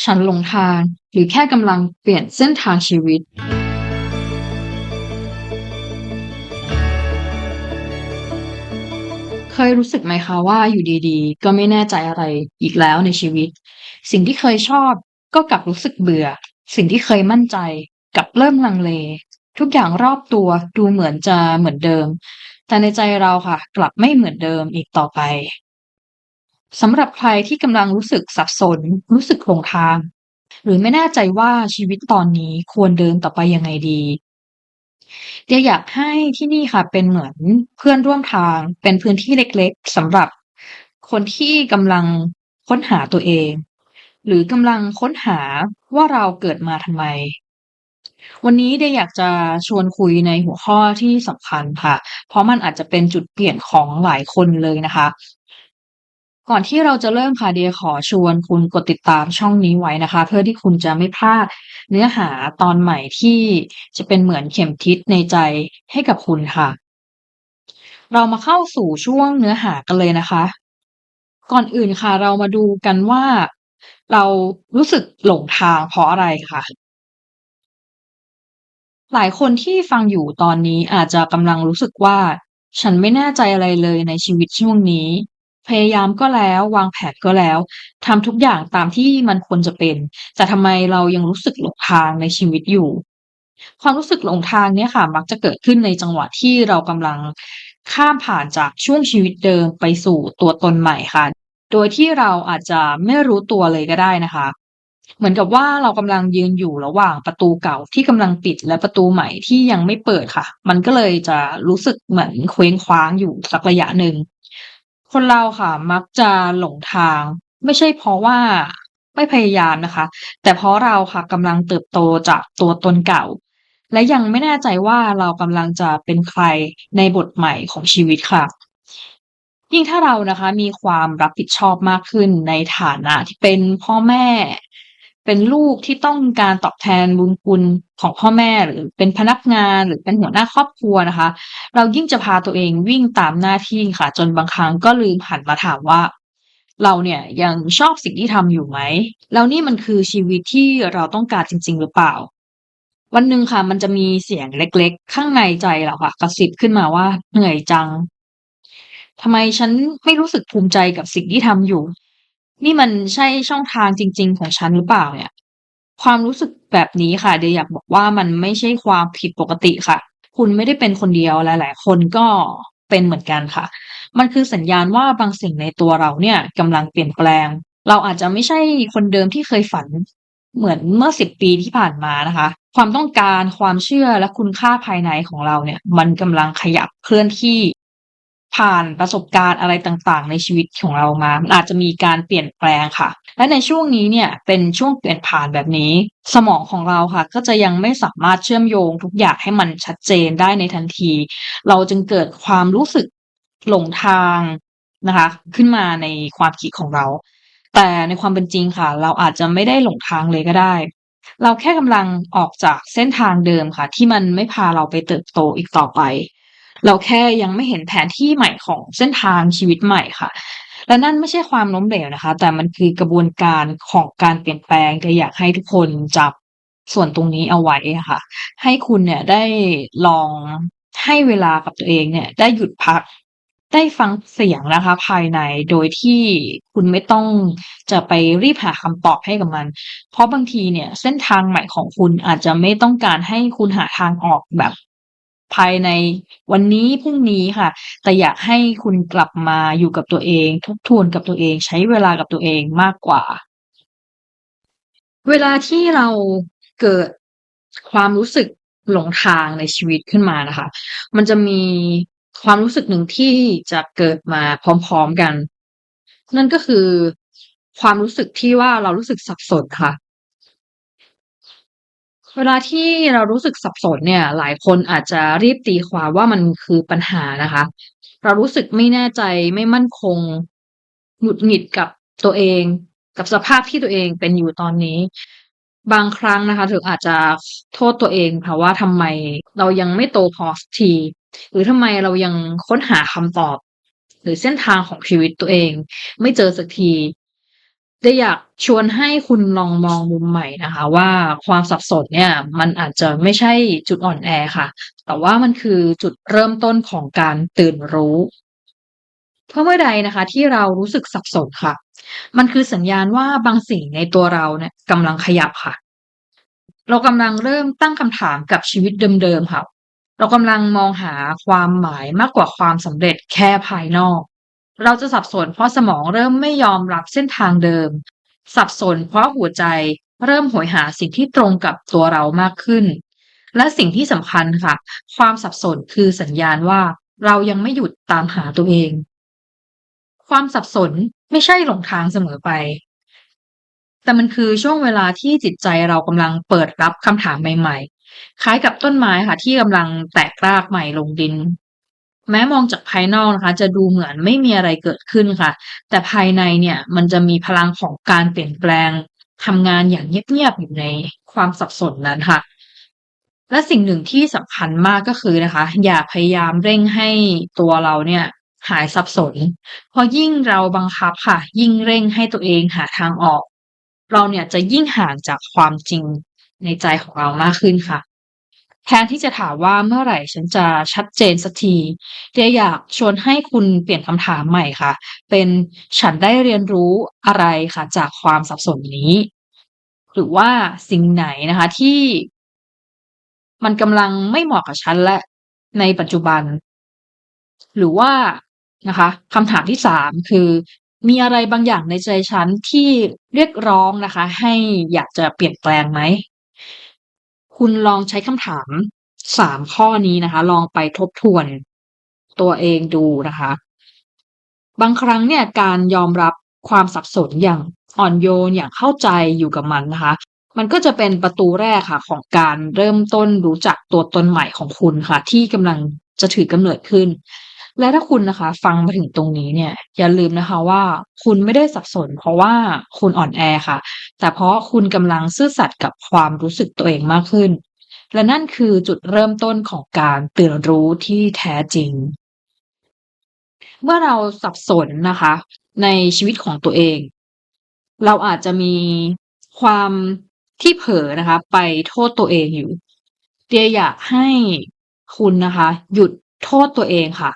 ฉันหลงทาง หรือแค่กำลังเปลี่ยนเส้นทางชีวิต เคยรู้สึกไหมคะว่าอยู่ดีๆ ก็ไม่แน่ใจอะไรอีกแล้วในชีวิต สิ่งที่เคยชอบก็กลับรู้สึกเบื่อ สิ่งที่เคยมั่นใจกลับเริ่มลังเล ทุกอย่างรอบตัวดูเหมือนจะเหมือนเดิม แต่ในใจเราค่ะ กลับไม่เหมือนเดิมอีกต่อไป สำหรับใครที่กำลังรู้สึกสับสน รู้สึกหลงทาง หรือไม่แน่ใจว่าชีวิตตอนนี้ควรเดินต่อไปยังไงดีเดียอยากให้ที่นี่ค่ะเป็นเหมือนเพื่อนร่วมทาง เป็นพื้นที่เล็กๆสำหรับคนที่กำลังค้นหาตัวเอง หรือกำลังค้นหาว่าเราเกิดมาทำไม วันนี้เดียอยากจะชวนคุยในหัวข้อที่สำคัญค่ะ เพราะมันอาจจะเป็นจุดเปลี่ยนของหลายคนเลยนะคะ ก่อนที่เราจะเริ่มค่ะเดียขอชวนคุณกดติดตามช่องนี้ไว้นะคะ เพื่อที่คุณจะไม่พลาดเนื้อหาตอนใหม่ที่จะเป็นเหมือนเข็มทิศในใจให้กับคุณค่ะ เรามาเข้าสู่ช่วงเนื้อหากันเลยนะคะ ก่อนอื่นค่ะ เรามาดูกันว่า เรารู้สึกหลงทางเพราะอะไรค่ะ หลายคนที่ฟังอยู่ตอนนี้อาจจะกำลังรู้สึกว่า ฉันไม่แน่ใจอะไรเลยในชีวิตช่วงนี้ พยายามก็แล้ว วางแผนก็แล้วทำทุกอย่างตามที่มันควรจะเป็น แต่ทำไมเรายังรู้สึกหลงทางในชีวิตอยู่ ความรู้สึกหลงทางเนี่ยค่ะ มักจะเกิดขึ้นในจังหวะที่เรากำลังข้ามผ่านจากช่วงชีวิตเดิมไปสู่ตัวตนใหม่ค่ะ โดยที่เราอาจจะไม่รู้ตัวเลยก็ได้นะคะ เหมือนกับว่าเรากำลังยืนอยู่ระหว่างประตูเก่าที่กำลังปิดและประตูใหม่ที่ยังไม่เปิดค่ะ มันก็เลยจะรู้สึกเหมือนเคว้งคว้างอยู่สักระยะหนึ่ง คนเราค่ะมักจะหลงทาง ไม่ใช่เพราะว่าไม่พยายามนะคะ แต่เพราะเราค่ะกำลังเติบโตจากตัวตนเก่า และยังไม่แน่ใจว่าเรากำลังจะเป็นใครในบทใหม่ของชีวิตค่ะ ยิ่งถ้าเรานะคะมีความรับผิดชอบมากขึ้นในฐานะที่เป็นพ่อแม่ เป็นลูกที่ต้องการตอบแทนบุญคุณของพ่อแม่หรือเป็นพนักงานหรือเป็นหัวหน้าครอบครัวนะคะ เรายิ่งจะพาตัวเองวิ่งตามหน้าที่ค่ะ จนบางครั้งก็ลืมหันมาถามว่า เราเนี่ยยังชอบสิ่งที่ทำอยู่ไหมแล้วนี่มันคือชีวิตที่เราต้องการจริง ๆ หรือเปล่า วันหนึ่งค่ะ มันจะมีเสียงเล็กๆ ข้างในใจเราค่ะกระซิบขึ้นมาว่า"เหนื่อยจังทำไมฉันไม่รู้สึกภูมิใจกับสิ่งที่ทำอยู่ นี่มันใช่ช่องทางจริง ๆ ของฉันหรือเปล่าเนี่ย?"ความรู้สึกแบบนี้ค่ะ เดียอยากบอกว่ามันไม่ใช่ความผิดปกติค่ะ คุณไม่ได้เป็นคนเดียวหลาย ๆ คนก็เป็นเหมือนกันค่ะ มันคือสัญญาณว่าบางสิ่งในตัวเราเนี่ยกำลังเปลี่ยนแปลง เราอาจจะไม่ใช่คนเดิมที่เคยฝันเหมือนเมื่อ10ปีที่ผ่านมานะคะ ความต้องการความเชื่อและคุณค่าภายในของเราเนี่ย มันกำลังขยับเคลื่อนที่ ผ่านประสบการณ์อะไรต่างๆ ในชีวิตของเรามามันอาจจะมีการเปลี่ยนแปลงค่ะ และในช่วงนี้เนี่ยเป็นช่วงเปลี่ยนผ่านแบบนี้ สมองของเราค่ะ ก็จะยังไม่สามารถเชื่อมโยงทุกอย่างให้มันชัดเจนได้ในทันที เราจึงเกิดความรู้สึกหลงทางนะคะ ขึ้นมาในความคิดของเรา แต่ในความเป็นจริงค่ะ เราอาจจะไม่ได้หลงทางเลยก็ได้ เราแค่กำลังออกจากเส้นทางเดิมค่ะ ที่มันไม่พาเราไปเติบโตอีกต่อไป เราแค่ยังไม่เห็นแผนที่ใหม่ของเส้นทางชีวิตใหม่ค่ะ และนั่นไม่ใช่ความล้มเหลวนะคะ แต่มันคือกระบวนการของการเปลี่ยนแปลงเดียอยากให้ทุกคนจับส่วนตรงนี้เอาไว้ค่ะ ให้คุณเนี่ยได้ลองให้เวลากับตัวเองเนี่ย ได้หยุดพักได้ฟังเสียงนะคะ ภายในโดยที่คุณไม่ต้องจะไปรีบหาคำตอบให้กับมัน เพราะบางทีเนี่ย เส้นทางใหม่ของคุณอาจจะไม่ต้องการให้คุณหาทางออกแบบ ภายในวันนี้พรุ่งนี้ค่ะ แต่อยากให้คุณกลับมาอยู่กับตัวเอง ทบทวนกับตัวเอง ใช้เวลากับตัวเองมากกว่า เวลาที่เราเกิดความรู้สึกหลงทางในชีวิตขึ้นมานะคะ มันจะมีความรู้สึกหนึ่งที่จะเกิดมาพร้อม ๆกัน นั่นก็คือความรู้สึกที่ว่าเรารู้สึกสับสนค่ะ เวลาที่เรารู้สึกสับสนเนี่ย หลายคนอาจจะรีบตีความว่ามันคือปัญหานะคะ เรารู้สึกไม่แน่ใจไม่มั่นคง หงุดหงิดกับตัวเอง กับสภาพที่ตัวเองเป็นอยู่ตอนนี้ บางครั้งนะคะเธออาจจะโทษตัวเองค่ะว่าทำไมเรายังไม่โตพอสักที หรือทำไมเรายังค้นหาคำตอบ หรือเส้นทางของชีวิตตัวเอง ไม่เจอสักที จะอยากชวนให้คุณลองมองมุมใหม่นะคะ ว่าความสับสนเนี่ยมันอาจจะไม่ใช่จุดอ่อนแอค่ะ แต่ว่ามันคือจุดเริ่มต้นของการตื่นรู้เพราะเมื่อใดนะคะ ที่เรารู้สึกสับสนค่ะ มันคือสัญญาณว่าบางสิ่งในตัวเราเนี่ยกำลังขยับค่ะ เรากำลังเริ่มตั้งคำถามกับชีวิตเดิมๆค่ะ เรากำลังมองหาความหมายมากกว่าความสำเร็จแค่ภายนอก เราจะสับสนเพราะสมองเริ่มไม่ยอมรับเส้นทางเดิม สับสนเพราะหัวใจเริ่มโหยหาสิ่งที่ตรงกับตัวเรามากขึ้น และสิ่งที่สำคัญค่ะ ความสับสนคือสัญญาณว่าเรายังไม่หยุดตามหาตัวเอง ความสับสนไม่ใช่หลงทางเสมอไป แต่มันคือช่วงเวลาที่จิตใจเรากำลังเปิดรับคำถามใหม่ ๆ คล้ายกับต้นไม้ค่ะ ที่กำลังแตกรากใหม่ลงดิน แม้มองจากภายนอกนะคะ จะดูเหมือนไม่มีอะไรเกิดขึ้นค่ะ แต่ภายในเนี่ยมันจะมีพลังของการเปลี่ยนแปลงทำงานอย่างเงียบๆอยู่ในความสับสนนั้นค่ะ และสิ่งหนึ่งที่สำคัญมากก็คือนะคะ อย่าพยายามเร่งให้ตัวเราเนี่ยหายสับสน เพราะยิ่งเราบังคับค่ะ ยิ่งเร่งให้ตัวเองหาทางออก เราเนี่ยจะยิ่งห่างจากความจริงในใจของเรามากขึ้นค่ะ แทนที่จะถามว่าเมื่อไหร่ฉันจะชัดเจนสักทีเดียอยากชวนให้คุณเปลี่ยนคำถามใหม่ค่ะ เป็นฉันได้เรียนรู้อะไรค่ะจากความสับสนนี้ หรือว่าสิ่งไหนนะคะที่ มันกำลังไม่เหมาะกับฉันและในปัจจุบัน หรือว่านะคะคำถามที่สามคือมีอะไรบางอย่างในใจฉันที่เรียกร้องนะคะ ให้อยากจะเปลี่ยนแปลงไหม คุณลองใช้คำถามสามข้อนี้นะคะ ลองไปทบทวนตัวเองดูนะคะ บางครั้งเนี่ยการยอมรับความสับสนอย่างอ่อนโยนอย่างเข้าใจอยู่กับมันนะคะ มันก็จะเป็นประตูแรกค่ะ ของการเริ่มต้นรู้จักตัวตนใหม่ของคุณค่ะ ที่กำลังจะถือกำเนิดขึ้น และถ้าคุณนะคะ ฟังมาถึงตรงนี้เนี่ย อย่าลืมนะคะว่าคุณไม่ได้สับสน เพราะว่าคุณอ่อนแอค่ะ แต่เพราะคุณกำลังซื่อสัตย์กับความรู้สึกตัวเองมากขึ้น และนั่นคือจุดเริ่มต้นของการตื่นรู้ที่แท้จริง เมื่อเราสับสนนะคะ ในชีวิตของตัวเอง เราอาจจะมีความที่เผลอนะคะ ไปโทษตัวเองอยู่เดียอยากให้คุณนะคะ หยุดโทษตัวเองค่ะ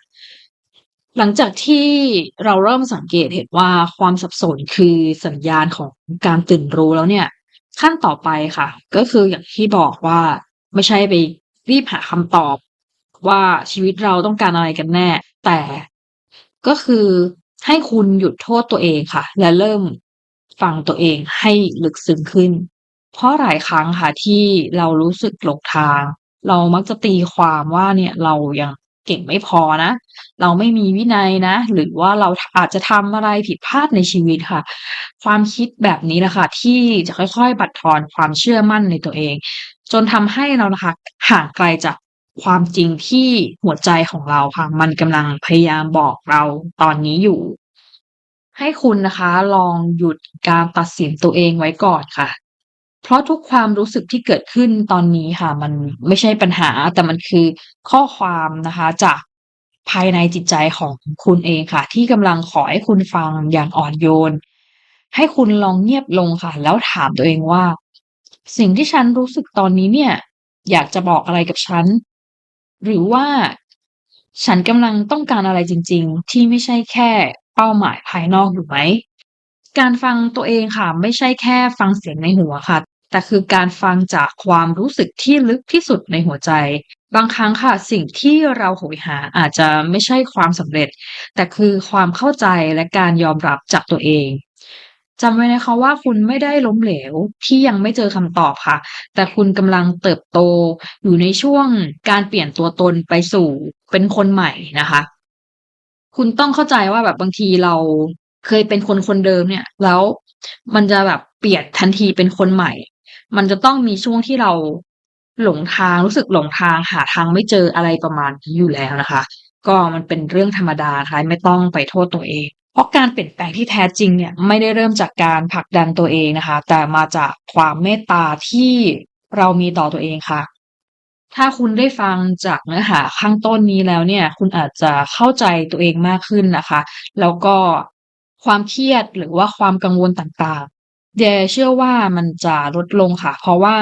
หลังจากที่เราเริ่มสังเกตเห็นว่าความสับสนคือสัญญาณของการตื่นรู้แล้วเนี่ย ขั้นต่อไปค่ะ ก็คืออย่างที่บอกว่าไม่ใช่ไปรีบหาคำตอบว่าชีวิตเราต้องการอะไรกันแน่ แต่ก็คือให้คุณหยุดโทษตัวเองค่ะ และเริ่มฟังตัวเองให้ลึกซึ้งขึ้น เพราะหลายครั้งค่ะที่เรารู้สึกหลงทาง เรามักจะตีความว่าเนี่ยเรายัง เก่งไม่พอนะ เราไม่มีวินัยนะ หรือว่าเราอาจจะทำอะไรผิดพลาดในชีวิตค่ะ ความคิดแบบนี้แหละค่ะ ที่จะค่อยๆ บั่นทอนความเชื่อมั่นในตัวเอง จนทำให้เรานะคะห่างไกลจากความจริงที่หัวใจของเราค่ะ มันกำลังพยายามบอกเราตอนนี้อยู่ ให้คุณนะคะ ลองหยุดการตัดสินตัวเองไว้ก่อนค่ะ เพราะทุกความรู้สึกที่เกิดขึ้นตอนนี้ค่ะ มันไม่ใช่ปัญหา แต่มันคือข้อความนะคะ จากภายในจิตใจของคุณเองค่ะ ที่กำลังขอให้คุณฟังอย่างอ่อนโยน ให้คุณลองเงียบลงค่ะ แล้วถามตัวเองว่า สิ่งที่ฉันรู้สึกตอนนี้เนี่ย อยากจะบอกอะไรกับฉัน หรือว่าฉันกำลังต้องการอะไรจริง ๆ ที่ไม่ใช่แค่เป้าหมายภายนอกอยู่ไหมการฟังตัวเองค่ะ ไม่ใช่แค่ฟังเสียงในหัวค่ะ แต่คือการฟังจากความรู้สึกที่ลึกที่สุดในหัวใจ บางครั้งค่ะสิ่งที่เราโหยหาอาจจะไม่ใช่ความสำเร็จ แต่คือความเข้าใจและการยอมรับจากตัวเองจำไว้นะคะว่าคุณไม่ได้ล้มเหลวที่ยังไม่เจอคำตอบค่ะ แต่คุณกำลังเติบโตอยู่ในช่วงการเปลี่ยนตัวตนไปสู่เป็นคนใหม่นะคะ คุณต้องเข้าใจว่าแบบบางทีเราเคยเป็นคนคนเดิมเนี่ย แล้วมันจะแบบเปลี่ยนทันทีเป็นคนใหม่ มันจะต้องมีช่วงที่เราหลงทางรู้สึกหลงทางหาทางไม่เจออะไรประมาณนี้อยู่แล้วนะคะ ก็มันเป็นเรื่องธรรมดาค่ะไม่ต้องไปโทษตัวเอง เพราะการเปลี่ยนแปลงที่แท้จริงเนี่ยไม่ได้เริ่มจากการผลักดันตัวเองนะคะ แต่มาจากความเมตตาที่เรามีต่อตัวเองค่ะ ถ้าคุณได้ฟังจากเนื้อหาข้างต้นนี้แล้วเนี่ย คุณอาจจะเข้าใจตัวเองมากขึ้นนะคะ แล้วก็ความเครียดหรือว่าความกังวลต่าง เดียเชื่อว่ามันจะลดลงค่ะ เพราะว่า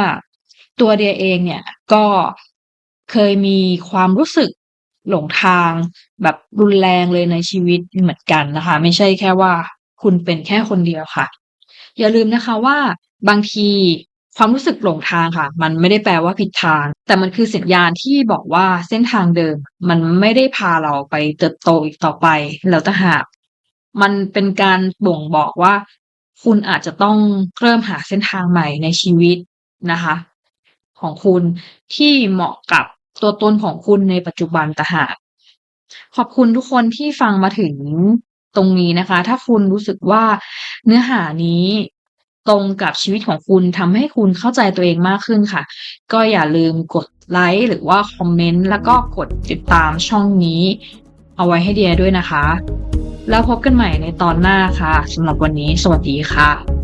ตัวเดียเองเนี่ยก็เคยมีความรู้สึกหลงทางแบบรุนแรงเลยในชีวิตเหมือนกันนะคะ ไม่ใช่แค่ว่าคุณเป็นแค่คนเดียวค่ะ อย่าลืมนะคะว่าบางทีความรู้สึกหลงทางค่ะ มันไม่ได้แปลว่าผิดทาง แต่มันคือสัญญาณที่บอกว่าเส้นทางเดิม มันไม่ได้พาเราไปเติบโตอีกต่อไปแล้วต่หากมันเป็นการบ่งบอกว่า คุณอาจจะต้องเริ่มหาเส้นทางใหม่ในชีวิตนะคะ ของคุณที่เหมาะกับตัวตนของคุณในปัจจุบันต่หากขอบคุณทุกคนที่ฟังมาถึงตรงนี้นะคะ ถ้าคุณรู้สึกว่าเนื้อหานี้ตรงกับชีวิตของคุณทำให้คุณเข้าใจตัวเองมากขึ้นค่ะ ก็อย่าลืมกดไลค์หรือว่าคอมเมนต์แล้วก็กดติดตามช่องนี้ เอาไว้ให้เดียด้วยนะคะ แล้วพบกันใหม่ในตอนหน้าค่ะสำหรับวันนี้สวัสดีค่ะ